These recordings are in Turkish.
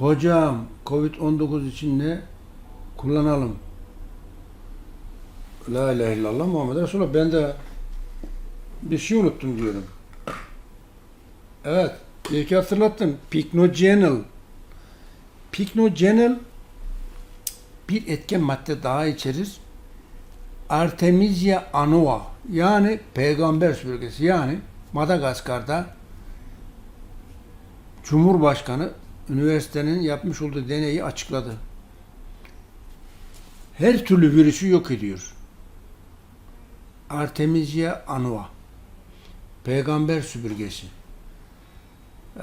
Hocam Covid-19 için ne kullanalım? La ilahe illallah Muhammed Resulullah. Ben de bir şey unuttum diyorum. Evet. İyi ki hatırlattın. Pycnogenol. Pycnogenol bir etken madde daha içerir. Artemisia annua yani peygamber süpürgesi yani Madagaskar'da Cumhurbaşkanı üniversitenin yapmış olduğu deneyi açıkladı. Her türlü virüsü yok ediyor. Artemisia annua peygamber süpürgesi. Ee,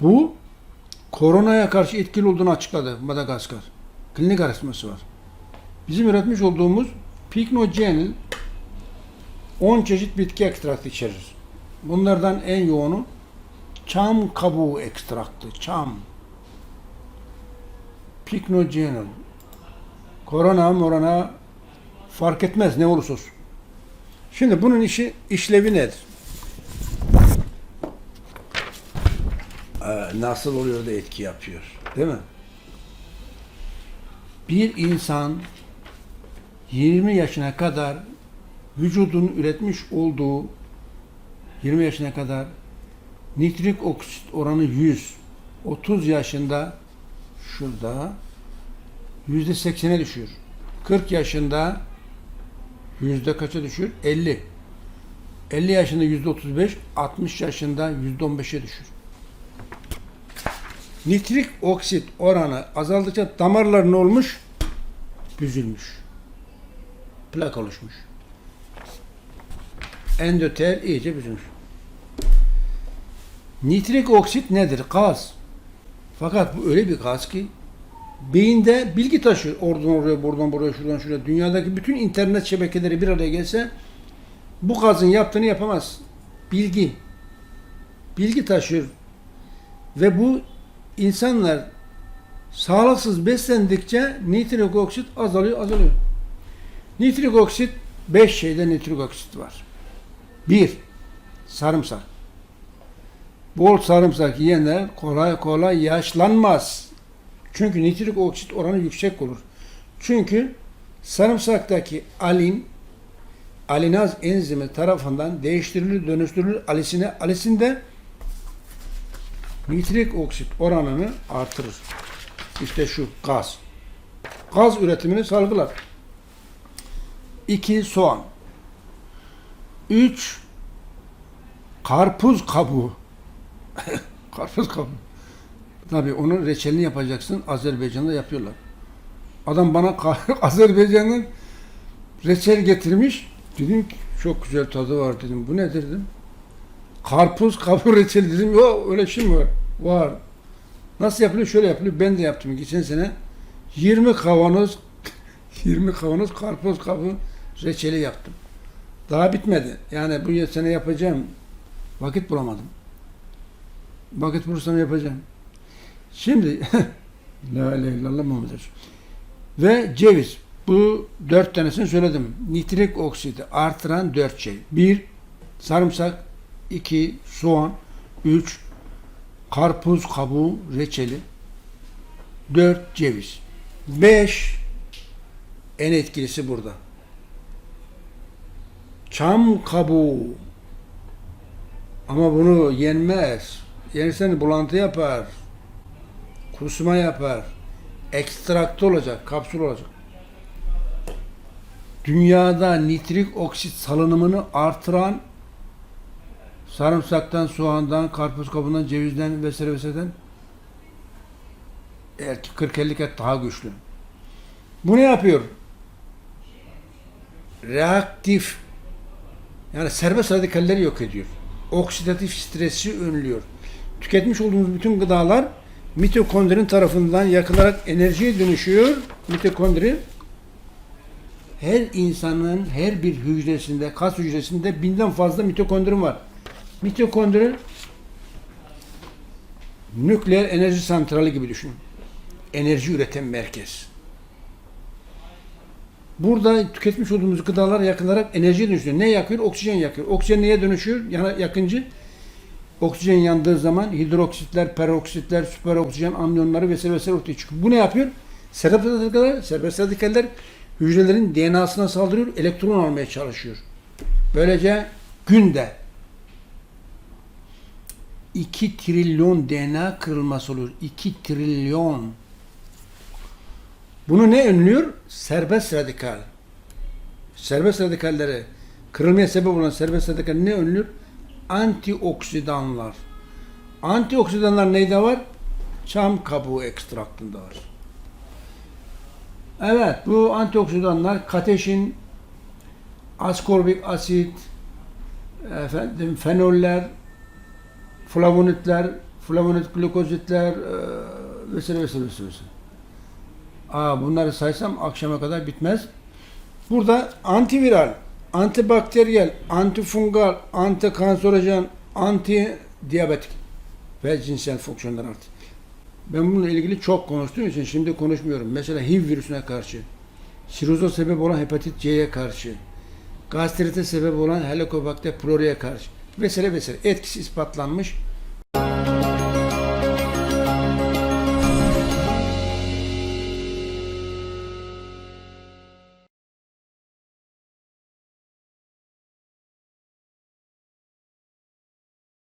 bu koronaya karşı etkili olduğunu açıkladı Madagaskar. Klinik araştırması var. Bizim üretmiş olduğumuz Pycnogenol 10 çeşit bitki ekstraktı içerir. Bunlardan en yoğunu çam kabuğu ekstraktı. Çam. Pycnogenol. Korona morona fark etmez ne olursa olsun. Şimdi bunun işi işlevi nedir? Ee, nasıl oluyor da etki yapıyor? Değil mi? Bir insan 20 yaşına kadar vücudun üretmiş olduğu 20 yaşına kadar nitrik oksit oranı 100. 30 yaşında şurada yüzde 80'e düşüyor. 40 yaşında yüzde kaça düşür? 50. 50 yaşında yüzde 35, 60 yaşında yüzde 15'e düşür. Nitrik oksit oranı azaldıkça damarlar ne olmuş? Büzülmüş. Plak oluşmuş. Endotel iyice büzülmüş. Nitrik oksit nedir? Gaz. Fakat bu öyle bir gaz ki beyinde bilgi taşıyor. Oradan oraya, buradan buraya, şuradan şuraya. Dünyadaki bütün internet şebekeleri bir araya gelse bu gazın yaptığını yapamaz. Bilgi. Bilgi taşıyor. Ve bu insanlar sağlıksız beslendikçe nitrik oksit azalıyor, azalıyor. Nitrik oksit, beş şeyde nitrik oksit var. Bir, sarımsak. Bol sarımsak yiyenler kolay kolay yaşlanmaz. Çünkü nitrik oksit oranı yüksek olur. Çünkü sarımsaktaki alin, alinaz enzimi tarafından değiştirilir, dönüştürülür alisine. Alisinde nitrik oksit oranını artırır. İşte şu gaz. Gaz üretimini salgılar. 2. Soğan. 3. Karpuz kabuğu. karpuz kabuğu. Tabii onun reçelini yapacaksın. Azerbaycan'da yapıyorlar. Adam bana Azerbaycan'dan reçel getirmiş. Dedim ki çok güzel tadı var dedim. Bu ne dedim. Karpuz kabuğu reçeli dedim. Yok öyle şey mi var? Var. Nasıl yapılıyor? Şöyle yapılıyor. Ben de yaptım geçen sene. 20 kavanoz 20 kavanoz karpuz kabuğu reçeli yaptım. Daha bitmedi. Yani bu sene yapacağım. Vakit bulamadım. Vakit bulursam yapacağım. Şimdi La ilahe illallah Muhammed. Ve ceviz. Bu dört tanesini söyledim. Nitrik oksidi artıran dört şey. Bir, sarımsak. iki soğan. Üç, karpuz kabuğu reçeli. Dört, ceviz. Beş, en etkilisi burada. Çam kabuğu. Ama bunu yenmez. Yersen bulantı yapar. Kusma yapar. Ekstraktı olacak, kapsül olacak. Dünyada nitrik oksit salınımını artıran sarımsaktan, soğandan, karpuz kabuğundan, cevizden vesaire vesaireden belki 40-50 kat daha güçlü. Bu ne yapıyor? Reaktif yani serbest radikalleri yok ediyor. Oksidatif stresi önlüyor. Tüketmiş olduğumuz bütün gıdalar mitokondrin tarafından yakılarak enerjiye dönüşüyor. Mitokondri her insanın her bir hücresinde, kas hücresinde binden fazla mitokondrin var. Mitokondri nükleer enerji santrali gibi düşünün. Enerji üreten merkez. Burada tüketmiş olduğumuz gıdalar yakılarak enerjiye dönüşüyor. Ne yakıyor? Oksijen yakıyor. Oksijen neye dönüşüyor? Yana yakıncı. Oksijen yandığı zaman hidroksitler, peroksitler, süper oksijen anyonları vesaire vesaire ortaya çıkıyor. Bu ne yapıyor? Serbest radikaller, serbest radikaller hücrelerin DNA'sına saldırıyor, elektron almaya çalışıyor. Böylece günde 2 trilyon DNA kırılması oluyor. 2 trilyon. Bunu ne önlüyor? Serbest radikal. Serbest radikalleri kırılmaya sebep olan serbest radikal ne önlüyor? Antioksidanlar. Antioksidanlar neyde var? Çam kabuğu ekstraktında var. Evet, bu antioksidanlar kateşin, askorbik asit, efendim fenoller, flavonitler, flavonit glukozitler e, vesaire vesaire vesaire. Aa, bunları saysam akşama kadar bitmez. Burada antiviral, antibakteriyel, antifungal, antikanserojen, antidiyabetik ve cinsel fonksiyonlar artı. Ben bununla ilgili çok konuştuğum için şimdi konuşmuyorum. Mesela HIV virüsüne karşı, siroza sebep olan hepatit C'ye karşı, gastrite sebep olan Helicobacter pylori'ye karşı vesaire vesaire etkisi ispatlanmış.